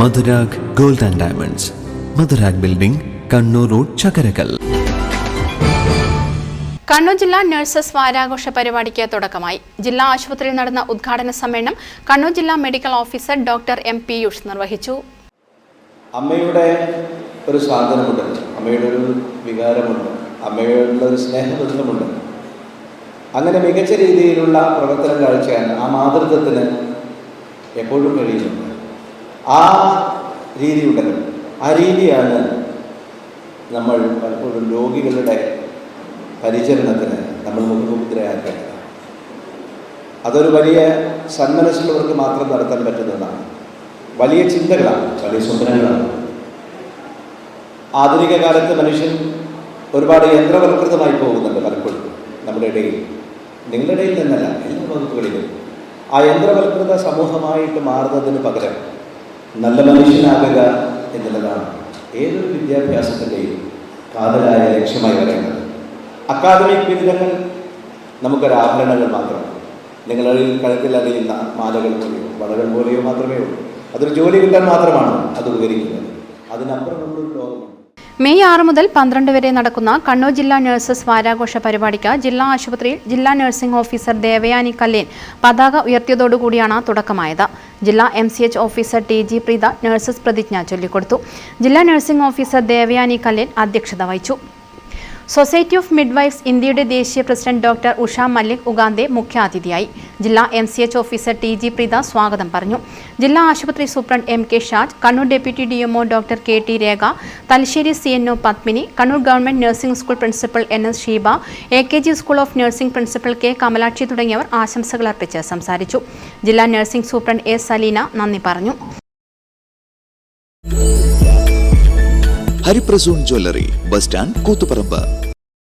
Madhurag gold and diamonds. Madhurag building Kannur road Chakkarakkal. Kannur ജില്ലാ nurses വാരാഘോഷ പരിപാടിക്ക് തുടക്കമായി. ജില്ലാ ആശുപത്രിയിൽ നടന്ന ഉദ്ഘാടന സമ്മേളനം കണ്ണൂർ ജില്ലാ medical officer doctor M Piyush നിർവഹിച്ചു. അമ്മയുടെ ഒരു സാധനമുണ്ട് അമ്മയുടെ ഒരു വികാരമുണ്ട്. അമ്മയോടുള്ള ഒരു സ്നേഹബന്ധമുണ്ട്. അങ്ങനെ മികച്ച രീതിയിലുള്ള പ്രവർത്തനം കാഴ്ചയാൻ ആ മാതൃത്വത്തിന് എപ്പോഴും കഴിയുന്നുണ്ട്. ആ രീതി ഉണ്ടല്ലോ. ആ രീതിയാണ് നമ്മൾ പലപ്പോഴും രോഗികളുടെ പരിചരണത്തിന് നമ്മൾ മുഖമുദ്രയാക്കേണ്ടത്. അതൊരു വലിയ സന്മനസ്സുള്ളവർക്ക് മാത്രം നടത്താൻ പറ്റുന്നതാണ്. വലിയ ചിന്തകളാണ് വലിയ സ്വപ്നങ്ങളാണ്. ആധുനിക കാലത്ത് മനുഷ്യൻ ഒരുപാട് യന്ത്രവൽകൃതമായി പോകുന്നുണ്ട് പലപ്പോഴും നമ്മുടെ ഇടയിൽ. നിങ്ങളുടെ ഇടയിൽ നിന്നല്ല എല്ലാ വകുപ്പുകളിലും ആ യന്ത്രവൽകൃത സമൂഹമായിട്ട് മാറുന്നതിന് പകരം നല്ല മനുഷ്യനാകുക എന്നുള്ളതാണ് ഏതൊരു വിദ്യാഭ്യാസത്തിന്റെയും കാതലായ ലക്ഷ്യമായി വരേണ്ടത്. അക്കാദമിക് ബിരുദങ്ങൾ നമുക്കൊരു ആഭരണങ്ങൾ മാത്രമാണ് നിങ്ങളിൽ കഴുത്തിൽ അറിയുന്ന മാലകൾ പോലെയോ വളകൾ പോലെയോ മാത്രമേ ഉള്ളൂ. അതൊരു ജോലി കിട്ടാൻ മാത്രമാണ് അത് ഉപകരിക്കുന്നത്. അതിനപ്പുറമുള്ളൊരു ലോകമുണ്ട്. മെയ് ആറ് മുതൽ പന്ത്രണ്ട് വരെ നടക്കുന്ന കണ്ണൂർ ജില്ലാ നഴ്സസ് വാരാഘോഷ പരിപാടിക്ക് ജില്ലാ ആശുപത്രിയിൽ ജില്ലാ നഴ്സിംഗ് ഓഫീസർ ദേവയാനി കല്ലേൻ പതാക ഉയർത്തിയതോടുകൂടിയാണ് തുടക്കമായത്. ജില്ലാ M C H officer T G Preetha nurses പ്രതിജ്ഞ ചൊല്ലിക്കൊടുത്തു. ജില്ലാ നഴ്സിംഗ് ഓഫീസർ ദേവയാനി കല്ലേൻ അധ്യക്ഷത വഹിച്ചു. സൊസൈറ്റി ഓഫ് മിഡ്വൈഫ്സ് ഇന്ത്യയുടെ ദേശീയ പ്രസിഡന്റ് ഡോക്ടർ ഉഷ മല്ലിക് ഉഗാന്തെ മുഖ്യാതിഥിയായി. ജില്ലാ M C H officer T G Preetha സ്വാഗതം പറഞ്ഞു. ജില്ലാ ആശുപത്രി superintendent M K Shaj Kannur deputy D MO doctor K T Rekha Thalassery C N O Padmini Kannur government nursing school principal N S Sheeba A K G school of nursing principal K Kamalakshi തുടങ്ങിയവർ ആശംസകൾ അർപ്പിച്ച് സംസാരിച്ചു. ജില്ലാ nursing superintendent A Saleena നന്ദി പറഞ്ഞു. Hariprasoon jewellery bus stand Koothuparamba.